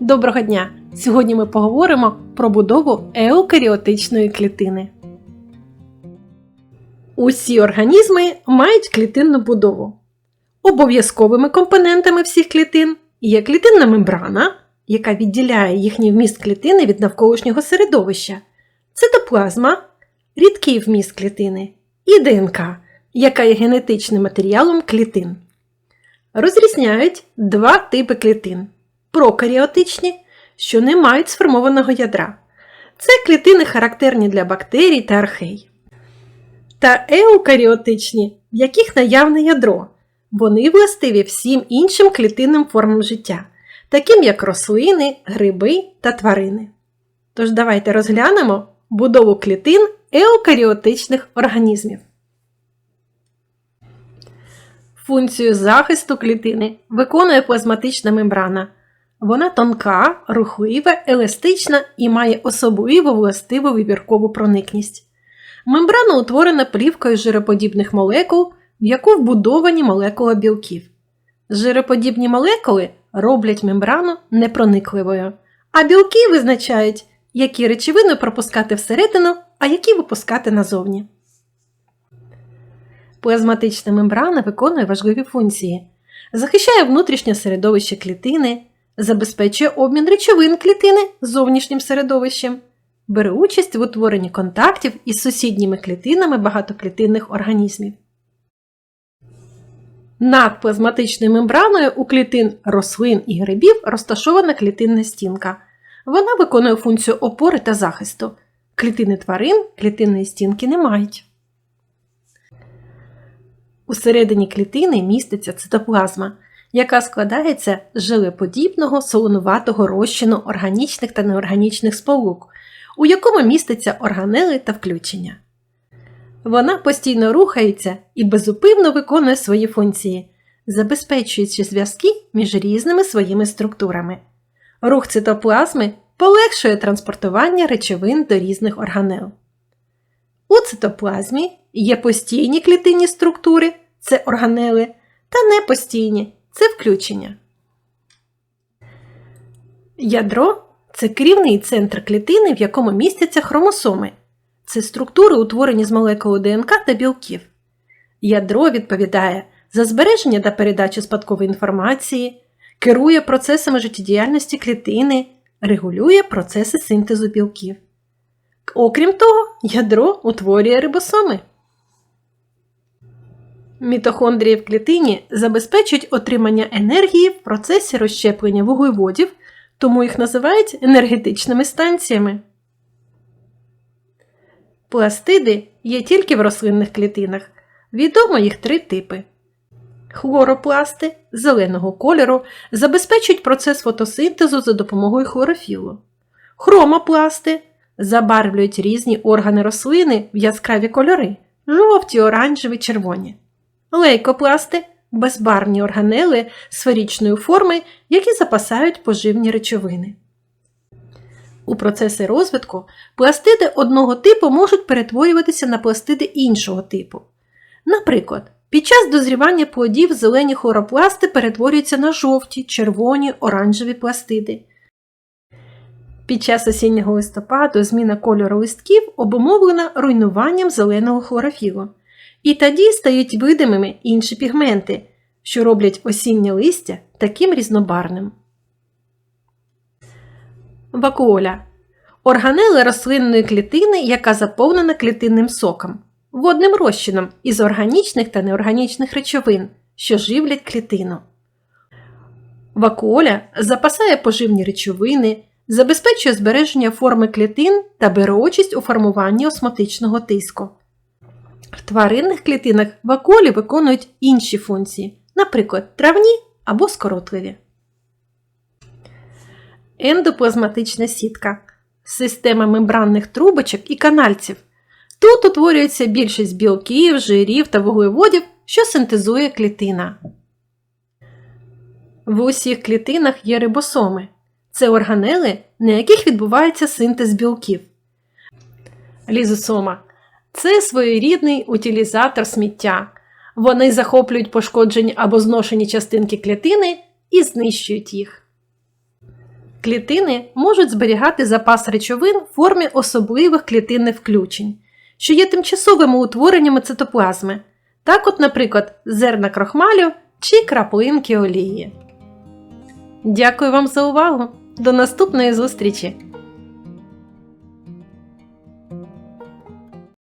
Доброго дня! Сьогодні ми поговоримо про будову еукаріотичної клітини. Усі організми мають клітинну будову. Обов'язковими компонентами всіх клітин є клітинна мембрана, яка відділяє їхній вміст клітини від навколишнього середовища, цитоплазма, рідкий вміст клітини і ДНК, яка є генетичним матеріалом клітин. Розрізняють два типи клітин прокаріотичні, що не мають сформованого ядра. Це клітини характерні для бактерій та архей. Та еукаріотичні, в яких наявне ядро. Вони властиві всім іншим клітинним формам життя, таким як рослини, гриби та тварини. Тож давайте розглянемо будову клітин еукаріотичних організмів. Функцію захисту клітини виконує плазматична мембрана. Вона тонка, рухлива, еластична і має особливо властиву вибіркову проникність. Мембрана утворена плівкою жироподібних молекул, в яку вбудовані молекули білків. Жироподібні молекули роблять мембрану непроникливою, а білки визначають, які речовини пропускати всередину, а які випускати назовні. Плазматична мембрана виконує важливі функції, захищає внутрішнє середовище клітини, забезпечує обмін речовин клітини з зовнішнім середовищем, бере участь в утворенні контактів із сусідніми клітинами багатоклітинних організмів. Над плазматичною мембраною у клітин рослин і грибів розташована клітинна стінка. Вона виконує функцію опори та захисту. Клітини тварин клітинної стінки не мають. Усередині клітини міститься цитоплазма, яка складається з жилеподібного солонуватого розчину органічних та неорганічних сполук, у якому містяться органели та включення. Вона постійно рухається і безупинно виконує свої функції, забезпечуючи зв'язки між різними своїми структурами. Рух цитоплазми полегшує транспортування речовин до різних органел. У цитоплазмі є постійні клітинні структури це органели, та непостійні це включення. Ядро це керівний центр клітини, в якому містяться хромосоми. Це структури, утворені з молекул ДНК та білків. Ядро відповідає за збереження та передачу спадкової інформації, керує процесами життєдіяльності клітини, регулює процеси синтезу білків. Окрім того, ядро утворює рибосоми. Мітохондрії в клітині забезпечують отримання енергії в процесі розщеплення вуглеводів, тому їх називають енергетичними станціями. Пластиди є тільки в рослинних клітинах. Відомо їх три типи. Хлоропласти зеленого кольору забезпечують процес фотосинтезу за допомогою хлорофілу. Хромопласти забарвлюють різні органи рослини в яскраві кольори жовті, оранжеві, червоні. Лейкопласти безбарвні органели сферичної форми, які запасають поживні речовини. У процесі розвитку пластиди одного типу можуть перетворюватися на пластиди іншого типу. Наприклад, під час дозрівання плодів зелені хлоропласти перетворюються на жовті, червоні, оранжеві пластиди. Під час осіннього листопаду зміна кольору листків обумовлена руйнуванням зеленого хлорофілу. І тоді стають видимими інші пігменти, що роблять осіннє листя таким різнобарним. Вакуоля органела рослинної клітини, яка заповнена клітинним соком, водним розчином із органічних та неорганічних речовин, що живлять клітину. Вакуоля запасає поживні речовини, забезпечує збереження форми клітин та бере участь у формуванні осмотичного тиску. В тваринних клітинах вакуолі виконують інші функції, наприклад, травні або скоротливі. Ендоплазматична сітка система мембранних трубочок і канальців. Тут утворюється більшість білків, жирів та вуглеводів, що синтезує клітина. В усіх клітинах є рибосоми. Це органели, на яких відбувається синтез білків. Лізосома це своєрідний утилізатор сміття. Вони захоплюють пошкоджені або зношені частинки клітини і знищують їх. Клітини можуть зберігати запас речовин в формі особливих клітинних включень, що є тимчасовими утвореннями цитоплазми, так от, наприклад, зерна крохмалю чи краплинки олії. Дякую вам за увагу! До наступної зустрічі!